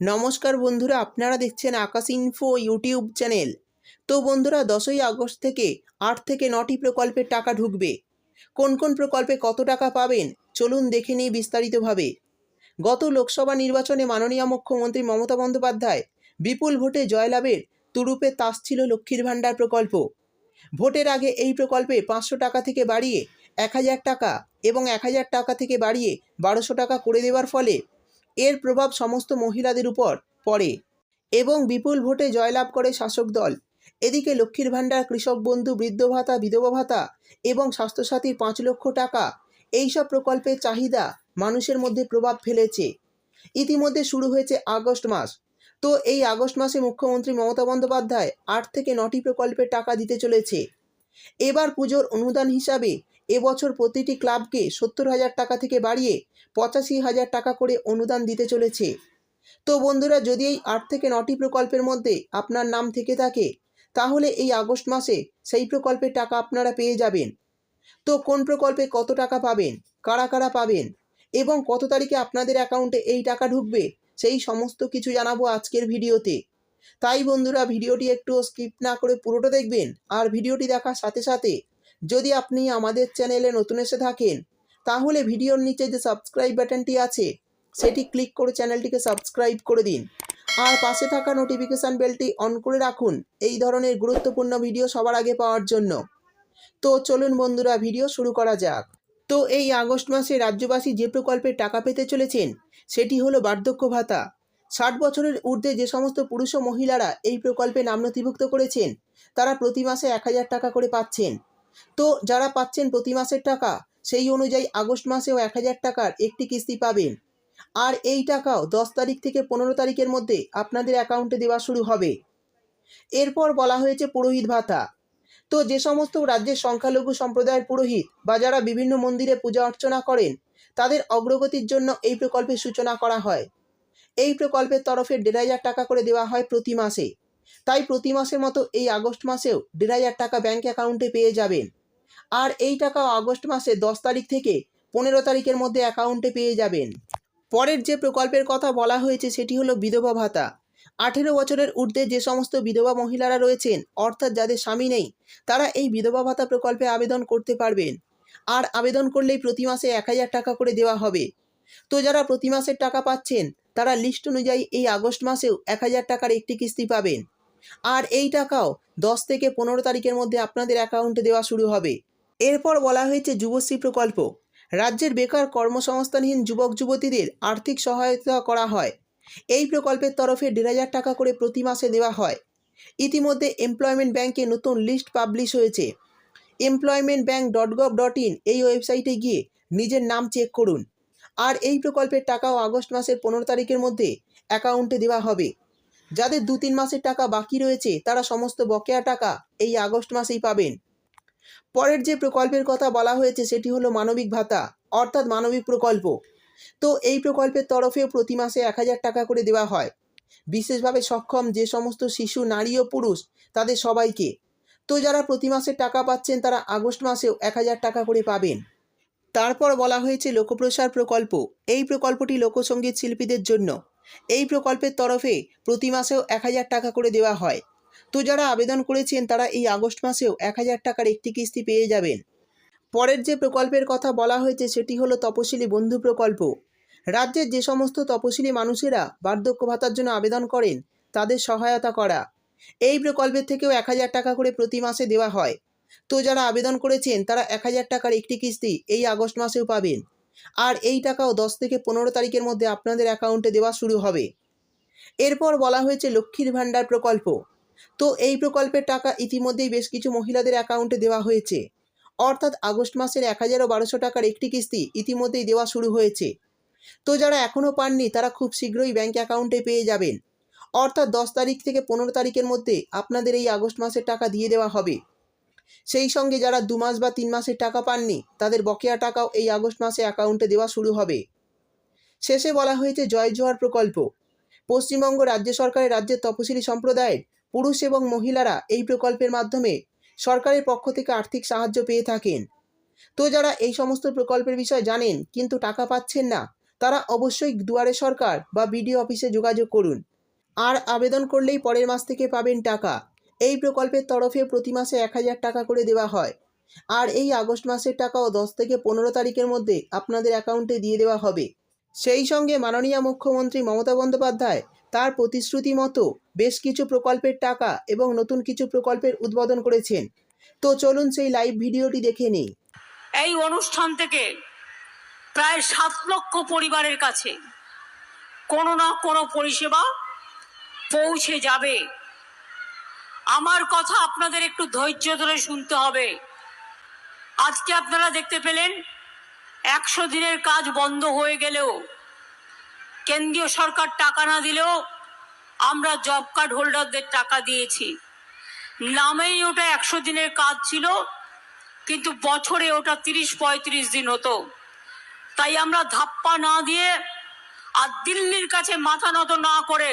নমস্কার বন্ধুরা, আপনারা দেখছেন আকাশ ইনফো ইউটিউব চ্যানেল তো বন্ধুরা, দশই আগস্ট থেকে আট থেকে নটি প্রকল্পের টাকা ঢুকবে। কোন কোন প্রকল্পে কত টাকা পাবেন, চলুন দেখে নিই বিস্তারিতভাবে। গত লোকসভা নির্বাচনে মাননীয় মুখ্যমন্ত্রী মমতা বন্দ্যোপাধ্যায় বিপুল ভোটে জয়লাভের তুরুপে তাস ছিল লক্ষ্মীর ভাণ্ডার প্রকল্প। ভোটের আগে এই প্রকল্পে পাঁচশো টাকা থেকে বাড়িয়ে এক হাজার টাকা এবং এক হাজার টাকা থেকে বাড়িয়ে বারোশো টাকা করে দেওয়ার ফলে এর প্রভাব সমস্ত মহিলাদের উপর পড়ে এবং বিপুল ভোটে জয়লাভ করে শাসক দল। এদিকে লক্ষ্মীর ভাণ্ডার, কৃষক বন্ধু, বৃদ্ধ ভাতা, বিধবা ভাতা এবং স্বাস্থ্যসাথী পাঁচ লক্ষ টাকা এইসব প্রকল্পের চাহিদা মানুষের মধ্যে প্রভাব ফেলেছে। ইতিমধ্যে শুরু হয়েছে আগস্ট মাস। তো এই আগস্ট মাসে মুখ্যমন্ত্রী মমতা বন্দ্যোপাধ্যায় আট থেকে নটি প্রকল্পের টাকা দিতে চলেছে। এবার পুজোর অনুদান হিসাবে এবছর প্রতিটি ক্লাবকে সত্তর হাজার টাকা থেকে বাড়িয়ে পঁচাশি হাজার টাকা করে অনুদান দিতে চলেছে। তো বন্ধুরা, যদি এই আট থেকে নটি প্রকল্পের মধ্যে আপনার নাম থেকে থাকে, তাহলে এই আগস্ট মাসে সেই প্রকল্পের টাকা আপনারা পেয়ে যাবেন। তো কোন প্রকল্পে কত টাকা পাবেন, কারা কারা পাবেন এবং কত তারিখে আপনাদের অ্যাকাউন্টে এই টাকা ঢুকবে, সেই সমস্ত কিছু জানাব আজকের ভিডিওতে। তাই বন্ধুরা ভিডিওটি একটু স্কিপ না করে পুরোটা দেখবেন আর ভিডিওটি দেখার সাথে সাথে যদি আপনি আমাদের চ্যানেলে নতুন এসে থাকেন, তাহলে ভিডিওর নিচে যে সাবস্ক্রাইব বাটনটি আছে, সেটি ক্লিক করে চ্যানেলটিকে সাবস্ক্রাইব করে দিন। আর পাশে থাকা নোটিফিকেশান বেলটি অন করে রাখুন এই ধরনের গুরুত্বপূর্ণ ভিডিও সবার আগে পাওয়ার জন্য। তো চলুন বন্ধুরা ভিডিও শুরু করা যাক। তো এই আগস্ট মাসে রাজ্যবাসী যে প্রকল্পে টাকা পেতে চলেছেন, সেটি হলো বার্ধক্য ভাতা। ষাট বছরের ঊর্ধ্বে যে সমস্ত পুরুষ ও মহিলারা এই প্রকল্পে নাম নথিভুক্ত করেছেন, তারা প্রতি মাসে এক হাজার টাকা করে পাচ্ছেন। তো যারা পাচ্ছেন প্রতি মাসের টাকা, সেই অনুযায়ী আগস্ট মাসেও এক হাজার টাকার একটি কিস্তি পাবেন। আর এই টাকাও দশ তারিখ থেকে পনেরো তারিখের মধ্যে আপনাদের অ্যাকাউন্টে দেওয়া শুরু হবে। এরপর বলা হয়েছে পুরোহিত ভাতা। তো যে সমস্ত রাজ্যের সংখ্যালঘু সম্প্রদায়ের পুরোহিত বা যারা বিভিন্ন মন্দিরে পূজা অর্চনা করেন, তাদের অগ্রগতির জন্য এই প্রকল্পের সূচনা করা হয়। এই প্রকল্পের তরফে দেড় হাজার টাকা করে দেওয়া হয় প্রতি মাসে। তাই প্রতি মাসের মতো এই আগস্ট মাসেও দেড় হাজার টাকা ব্যাঙ্ক অ্যাকাউন্টে পেয়ে যাবেন। আর এই টাকা আগস্ট মাসে দশ তারিখ থেকে পনেরো তারিখের মধ্যে অ্যাকাউন্টে পেয়ে যাবেন। পরের যে প্রকল্পের কথা বলা হয়েছে সেটি হলো বিধবা ভাতা। আঠেরো বছরের ঊর্ধ্বে যে সমস্ত বিধবা মহিলারা রয়েছেন, অর্থাৎ যাদের স্বামী নেই, তারা এই বিধবা ভাতা প্রকল্পে আবেদন করতে পারবেন। আর আবেদন করলেই প্রতি মাসে এক হাজার টাকা করে দেওয়া হবে। তো যারা প্রতি মাসের টাকা পাচ্ছেন তারা লিস্ট অনুযায়ী এই আগস্ট মাসেও এক হাজার টাকার একটি কিস্তি পাবেন। আর এই টাকাও দশ থেকে পনেরো তারিখের মধ্যে আপনাদের অ্যাকাউন্টে দেওয়া শুরু হবে। এরপর বলা হয়েছে যুবশ্রী প্রকল্প। রাজ্যের বেকার কর্মসংস্থানহীন যুবক যুবতীদের আর্থিক সহায়তা করা হয়। এই প্রকল্পের তরফে দেড় হাজার টাকা করে প্রতি মাসে দেওয়া হয়। ইতিমধ্যে এমপ্লয়মেন্ট ব্যাংকে নতুন লিস্ট পাবলিশ হয়েছে। Employment bank dot gov dot in এই ওয়েবসাইটে গিয়ে নিজের নাম চেক করুন। আর এই প্রকল্পের টাকাও আগস্ট মাসের পনেরো তারিখের মধ্যে অ্যাকাউন্টে দেওয়া হবে। যাদের দু তিন মাসের টাকা বাকি রয়েছে, তারা সমস্ত বকেয়া টাকা এই আগস্ট মাসেই পাবেন। পরের যে প্রকল্পের কথা বলা হয়েছে, সেটি হলো মানবিক ভাতা, অর্থাৎ মানবিক প্রকল্প। তো এই প্রকল্পের তরফেও প্রতি মাসে এক হাজার টাকা করে দেওয়া হয়। বিশেষভাবে সক্ষম যে সমস্ত শিশু, নারী ও পুরুষ, তাদের সবাইকে। তো যারা প্রতি মাসে টাকা পাচ্ছেন, তারা আগস্ট মাসেও এক হাজার টাকা করে পাবেন। তারপর বলা হয়েছে লোকপ্রসার প্রকল্প। এই প্রকল্পটি লোকসঙ্গীত শিল্পীদের জন্য। এই প্রকল্পের তরফে প্রতি মাসেও এক হাজার টাকা করে দেওয়া হয়। তো যারা আবেদন করেছেন, তারা এই আগস্ট মাসেও এক হাজার টাকার একটি কিস্তি পেয়ে যাবেন। পরের যে প্রকল্পের কথা বলা হয়েছে, সেটি হলো তপশিলি বন্ধু প্রকল্প। রাজ্যের যে সমস্ত তপশিলি মানুষেরা বার্ধক্য ভাতার জন্য আবেদন করেন, তাদের সহায়তা করা। এই প্রকল্পের থেকেও এক হাজার টাকা করে প্রতি মাসে দেওয়া হয়। তো যারা আবেদন করেছেন, তারা এক হাজার টাকার একটি কিস্তি এই আগস্ট মাসেও পাবেন। আর এই টাকাও দশ থেকে পনেরো তারিখের মধ্যে আপনাদের অ্যাকাউন্টে দেওয়া শুরু হবে। এরপর বলা হয়েছে লক্ষ্মীর ভাণ্ডার প্রকল্প। তো এই প্রকল্পের টাকা ইতিমধ্যেই বেশ কিছু মহিলাদের অ্যাকাউন্টে দেওয়া হয়েছে। অর্থাৎ আগস্ট মাসের এক হাজার ও বারোশো টাকার একটি কিস্তি ইতিমধ্যেই দেওয়া শুরু হয়েছে। তো যারা এখনও পাননি, তারা খুব শীঘ্রই ব্যাঙ্ক অ্যাকাউন্টে পেয়ে যাবেন। অর্থাৎ দশ তারিখ থেকে পনেরো তারিখের মধ্যে আপনাদের এই আগস্ট মাসের টাকা দিয়ে দেওয়া হবে। সেই সঙ্গে যারা দু মাস বা তিন মাসের টাকা পাননি, তাদের বকেয়া টাকাও এই আগস্ট মাসে অ্যাকাউন্টে দেওয়া শুরু হবে। শেষে বলা হয়েছে জয় জোয়ার প্রকল্প। পশ্চিমবঙ্গ রাজ্য সরকারের রাজ্যের তপশিলি সম্প্রদায়ের পুরুষ এবং মহিলারা এই প্রকল্পের মাধ্যমে সরকারের পক্ষ থেকে আর্থিক সাহায্য পেয়ে থাকেন। তো যারা এই সমস্ত প্রকল্পের বিষয়ে জানেন কিন্তু টাকা পাচ্ছেন না, তারা অবশ্যই দুয়ারে সরকার বা বিডিও অফিসে যোগাযোগ করুন। আর আবেদন করলেই পরের মাস থেকে পাবেন টাকা। এই প্রকল্পের তরফে প্রতি মাসে এক হাজার টাকা করে দেওয়া হয়। আর এই আগস্ট মাসের টাকাও দশ থেকে পনেরো তারিখের মধ্যে আপনাদের অ্যাকাউন্টে দিয়ে দেওয়া হবে। সেই সঙ্গে মাননীয় মুখ্যমন্ত্রী মমতা বন্দ্যোপাধ্যায় তার প্রতিশ্রুতি মতো বেশ কিছু প্রকল্পের টাকা এবং নতুন কিছু প্রকল্পের উদ্বোধন করেছেন। তো চলুন সেই লাইভ ভিডিওটি দেখে নিই। এই অনুষ্ঠান থেকে প্রায় সাত লক্ষ পরিবারের কাছে কোনো না কোনো পরিষেবা পৌঁছে যাবে। আমার কথা আপনাদের একটু ধৈর্য ধরে শুনতে হবে। আজকে আপনারা দেখতে পেলেন, একশো দিনের কাজ বন্ধ হয়ে গেলেও, কেন্দ্রীয় সরকার টাকা না দিলেও আমরা জব কার্ড হোল্ডারদের টাকা দিয়েছি। নামেই ওটা একশো দিনের কাজ ছিল, কিন্তু বছরে ওটা তিরিশ পঁয়ত্রিশ দিন হতো। তাই আমরা ধাপ্পা না দিয়ে আর দিল্লির কাছে মাথা নত না করে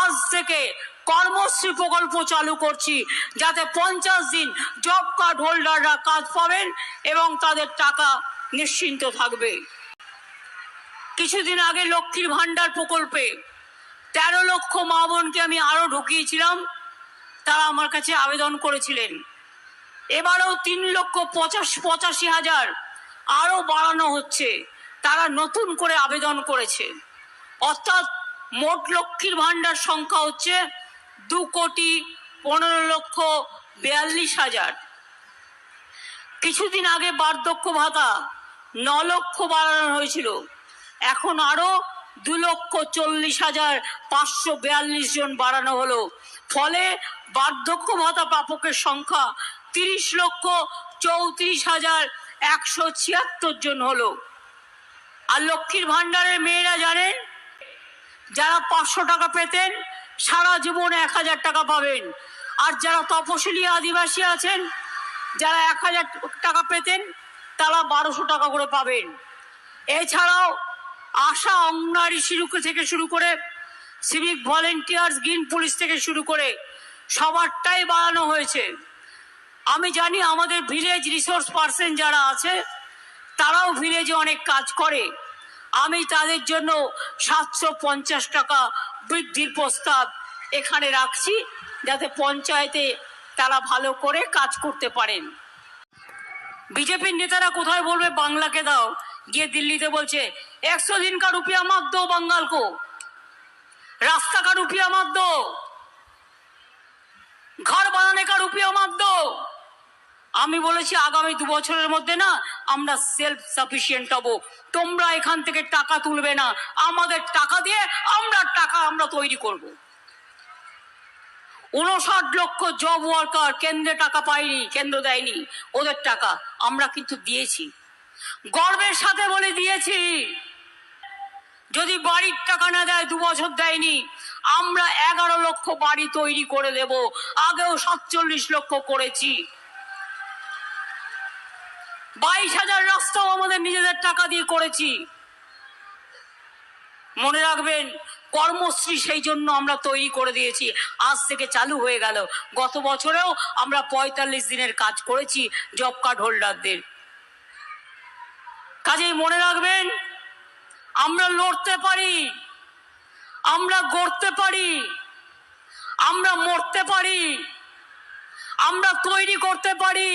আজ থেকে কর্মশ্রী প্রকল্প চালু করছি, যাতে পঞ্চাশ দিন জব কার্ড হোল্ডাররা কাজ পাবেন এবং তাদের টাকা নিশ্চিন্ত থাকবে। কিছুদিন আগে লক্ষ্মীর ভাণ্ডার প্রকল্পে তেরো লক্ষ মা বোনকে আমি আরও ঢুকিয়েছিলাম, তারা আমার কাছে আবেদন করেছিলেন। এবারেও তিন লক্ষ পঁচাশ পঁচাশি হাজার আরও বাড়ানো হচ্ছে, তারা নতুন করে আবেদন করেছে। অর্থাৎ মোট লক্ষ্মীর ভাণ্ডার সংখ্যা হচ্ছে দু কোটি পনেরো লক্ষ বিয়াল্লিশ হাজার। কিছুদিন আগে বার্ধক্য ভাতা ন লক্ষ বাড়ানো হয়েছিল। এখন আরও দু লক্ষ চল্লিশ হাজার পাঁচশো বিয়াল্লিশ জন বাড়ানো হলো। ফলে বার্ধক্য ভাতা প্রাপকের সংখ্যা তিরিশ লক্ষ চৌত্রিশ হাজার একশো ছিয়াত্তর জন হলো। আর লক্ষ্মীর ভাণ্ডারের মেয়েরা জানেন, যারা পাঁচশো টাকা পেতেন সারা জীবন এক হাজার টাকা পাবেন। আর যারা তপশিলি আদিবাসী আছেন, যারা এক হাজার টাকা পেতেন, তারা বারোশো টাকা করে পাবেন। এছাড়াও আশা অঙ্গনারী শুরু থেকে শুরু করে সিভিক ভলেন্টিয়ার্স গ্রিন পুলিশ থেকে শুরু করে সবারটাই বাড়ানো হয়েছে। আমি জানি আমাদের ভিলেজ রিসোর্স পার্সন যারা আছে, তারাও ভিলেজে অনেক কাজ করে। আমি তাদের জন্য সাতশো পঞ্চাশ টাকা বৃদ্ধির প্রস্তাব এখানে রাখছি, যাতে পঞ্চায়েতে তারা ভালো করে কাজ করতে পারেন। বিজেপির নেতারা কোথায় বলবে, বাংলাকে দাও। গিয়ে দিল্লিতে বলছে, একশো দিন কার রুপিয়া মাপ দো বাঙ্গাল কো। রাস্তা কার রুপিয়া মাপ দো ঘর বানানে কার রুপিয়া মাত আমি বলেছি আগামী দু বছরের মধ্যে না, আমরা সেলফ সাফিসিয়েন্ট হব। তোমরা এখান থেকে টাকা তুলবে না। আমাদের টাকা দিয়ে আমরা টাকা আমরা তৈরি করব। উনষাট লক্ষ জব ওয়ার্কার কেন্দ্রে টাকা পায়নি কেন্দ্র দেয়নি। ওদের টাকা আমরা কিন্তু দিয়েছি। গর্বের সাথে বলে দিয়েছি, যদি বাড়ির টাকা না দেয়, দু বছর দেয়নি, আমরা এগারো লক্ষ বাড়ি তৈরি করে দেব। আগেও সাতচল্লিশ লক্ষ করেছি। বাইশ হাজার রাস্তাও আমাদের নিজেদের টাকা দিয়ে করেছি। মনে রাখবেন, কর্মশ্রী সেই জন্য আমরা তৈরি করে দিয়েছি। আজ থেকে চালু হয়ে গেল। গত বছরেও আমরা পঁয়তাল্লিশ দিনের কাজ করেছি জব কার্ড হোল্ডারদের। কাজেই মনে রাখবেন, আমরা লড়তে পারি, আমরা গড়তে পারি, আমরা মরতে পারি, আমরা তৈরি করতে পারি।